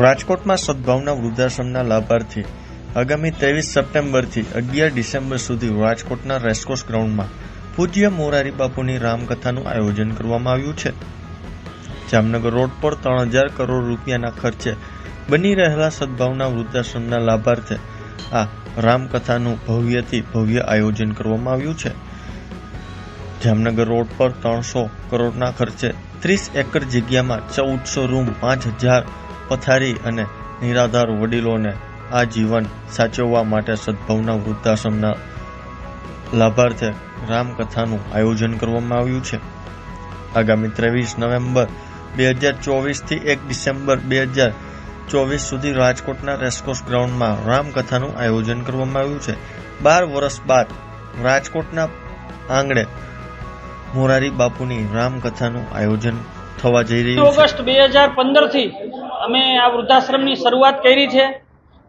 રાજકોટમાં સદભાવના વૃદ્ધાશ્રમના લાભાર્થી આગામી ત્રેવીસ સપ્ટેમ્બરથી અગિયાર ડિસેમ્બર સુધી રાજકોટના રેસકોર્સ ગ્રાઉન્ડમાં પૂજ્ય મોરારી બાપુની રામકથાનું આયોજન કરવામાં આવ્યું છે. જામનગર રોડ પર ત્રણ હજાર કરોડ રૂપિયાના ખર્ચે બની રહેલા સદભાવના વૃદ્ધાશ્રમના લાભાર્થે આ રામકથાનું ભવ્યથી ભવ્ય આયોજન કરવામાં આવ્યું છે. જામનગર રોડ પર ત્રણસો કરોડના ખર્ચે ત્રીસ એકર જગ્યામાં ચૌદસો રૂમ, પાંચ હજાર પથારી અને નિરાધાર વડીલોને આ જીવન સાચવવા માટે સદભાવના વૃદ્ધાશ્રમના લાભાર્થે રામકથાનું આયોજન કરવામાં આવ્યું છે. આગામી ત્રેવીસ નવેમ્બર બે હજાર ચોવીસથી એક ડિસેમ્બર બે હજાર ચોવીસ સુધી રાજકોટના રેસકોર્સ ગ્રાઉન્ડમાં રામકથાનું આયોજન કરવામાં આવ્યું છે. બાર વર્ષ બાદ રાજકોટના આંગણે મોરારી બાપુની રામકથાનું આયોજન થવા જઈ રહ્યું છે. ઓગસ્ટ બે હજાર પંદરથી અમે આ વૃદ્ધાશ્રમની શરૂઆત કરી છે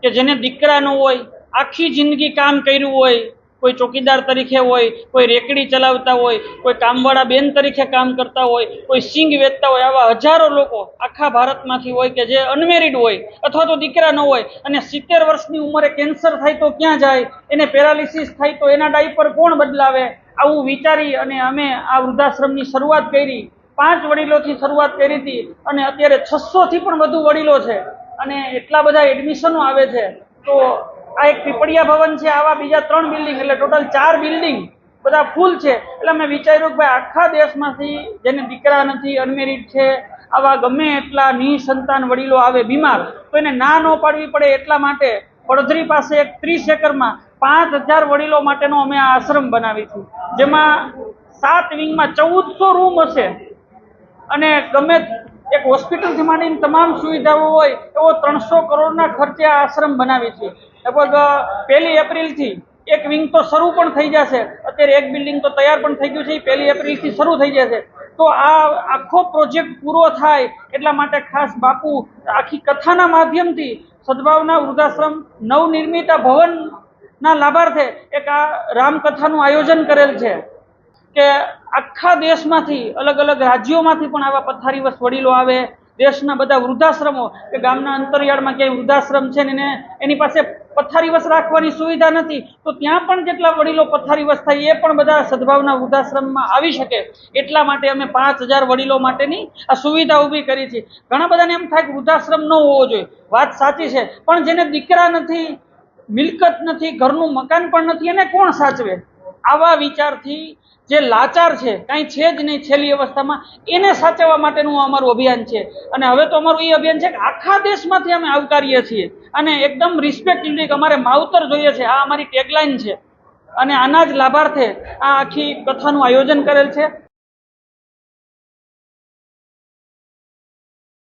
કે જેને દીકરા ન હોય, આખી જિંદગી કામ કર્યું હોય, કોઈ ચોકીદાર તરીકે હોય, કોઈ રેકડી ચલાવતા હોય, કોઈ કામવાળા બેન તરીકે કામ કરતા હોય, કોઈ સિંગ વેચતા હોય, આવા હજારો લોકો આખા ભારતમાંથી હોય કે જે અનમેરિડ હોય અથવા તો દીકરા ન હોય અને સિત્તેર વર્ષની ઉંમરે કેન્સર થાય તો ક્યાં જાય, એને પેરાલિસિસ થાય તો એના ડાયપર કોણ બદલાવે, આવું વિચારી અને અમે આ વૃદ્ધાશ્રમની શરૂઆત કરી પાંચ વડીલોથી શરૂઆત કરી હતી અને અત્યારે છસોથી પણ વધુ વડીલો છે અને એટલા બધા એડમિશનો આવે છે. તો આ એક પીપળિયા ભવન છે, આવા બીજા ત્રણ બિલ્ડિંગ એટલે ટોટલ ચાર બિલ્ડિંગ બધા ફૂલ છે. એટલે મેં વિચાર્યું કે ભાઈ આખા દેશમાંથી જેને દીકરા નથી અનમેરિડ છે, આવા ગમે એટલા નિસંતાન વડીલો આવે બીમાર, તો એને ના ન પાડવી પડે એટલા માટે પડધરી પાસે એક ત્રીસ એકરમાં પાંચ હજાર વડીલો માટેનો અમે આ આશ્રમ બનાવીશું જેમાં સાત વિંગમાં ચૌદસો રૂમ હશે. અને ગમે એક હોસ્પિટલથી માંડીને તમામ સુવિધાઓ હોય, એવો ત્રણસો કરોડના ખર્ચે આ આશ્રમ બનાવી છે. લગભગ પહેલી એપ્રિલથી એક વિંગ તો શરૂ પણ થઈ જશે. અત્યારે એક બિલ્ડિંગ તો તૈયાર પણ થઈ ગયું છે એ પહેલી એપ્રિલથી શરૂ થઈ જશે. તો આ આખો પ્રોજેક્ટ પૂરો થાય એટલા માટે ખાસ બાપુ આખી કથાના માધ્યમથી સદભાવના વૃદ્ધાશ્રમ, નવનિર્મિત ભવનના લાભાર્થે એક આ રામકથાનું આયોજન કરેલ છે. કે આખા દેશમાંથી, અલગ અલગ રાજ્યોમાંથી પણ આવા પથારીવશ વડીલો આવે, દેશના બધા વૃદ્ધાશ્રમો, કે ગામના અંતરિયાળમાં ક્યાંય વૃદ્ધાશ્રમ છે ને એને પાસે પથારીવશ રાખવાની સુવિધા નથી, તો ત્યાં પણ જેટલા વડીલો પથારીવશ થાય એ પણ બધા સદભાવના વૃદ્ધાશ્રમમાં આવી શકે. એટલા માટે અમે પાંચ હજાર વડીલો માટેની આ સુવિધા ઊભી કરી છે. ઘણા બધાને એમ થાય કે વૃદ્ધાશ્રમ ન હોવો જોઈએ. વાત સાચી છે, પણ જેને દીકરા નથી, મિલકત નથી, ઘરનું મકાન પણ નથી, એને કોણ સાચવે? આવા વિચારથી જે લાચાર છે, કાંઈ છે જ નહીં છેલ્લી અવસ્થામાં, એને સાચવવા માટેનું અમારું અભિયાન છે. અને હવે તો અમારું એ અભિયાન છે કે આખા દેશમાંથી અમે આવકારીએ છીએ. અને એકદમ રિસ્પેક્ટલી અમારે માવતર જોઈએ છે, આ અમારી ટેગલાઇન છે. અને આના જ લાભાર્થે આ આખી કથાનું આયોજન કરેલ છે.